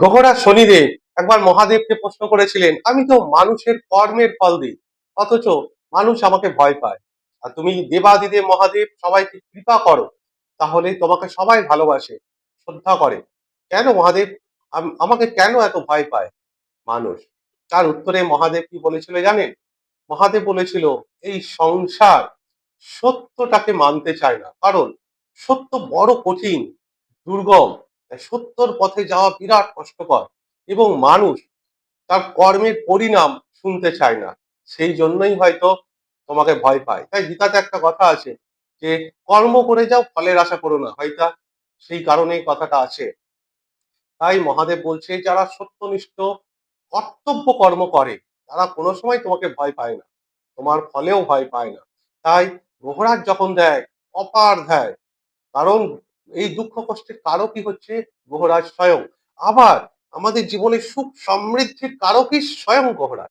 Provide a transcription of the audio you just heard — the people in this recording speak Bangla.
গহরা শনিদেব একবার মহাদেবকে প্রশ্ন করেছিলেন, আমি তো মানুষের কর্মের ফল দিই, অথচ মানুষ আমাকে ভয় পায়। আর তুমি দেবাদিদেব, মহাদেব, সবাইকে কৃপা করো, তাহলে তোমাকে সবাই ভালোবাসে, শ্রদ্ধা করে। কেন মহাদেব? আম- আমাকে কেন এত ভয় পায় মানুষ? তার উত্তরে মহাদেব কি বলেছিল জানেন? মহাদেব বলেছিল, এই সংসার সত্যটাকে মানতে চায় না, কারণ সত্য বড় কঠিন, দুর্গম। সত্যর পথে যাওয়া বিরাট কষ্টকর এবং মানুষ তার কর্মের পরিণাম শুনতে চায় না। সেই জন্যই হয়তো তোমাকে ভয় পায়। তাই গীতাতে একটা কথা আছে যে, কর্ম করে যাও, ফলের আশা করো না। হয়তো সেই কারণেই কথাটা আছে। তাই মহাদেব বলছে, যারা সত্যনিষ্ঠ কর্তব্য কর্ম করে, তারা কোনো সময় তোমাকে ভয় পায় না। তোমার ফলেও ভয় পায় না। তাই গোহরাজ যখন দেয়, অপার দেয়, কারণ এই দুঃখ কষ্টের কারকই হচ্ছে গ্রহরাজ স্বয়ং। আবার আমাদের জীবনে সুখ সমৃদ্ধির কারকই স্বয়ং গোহরাজ।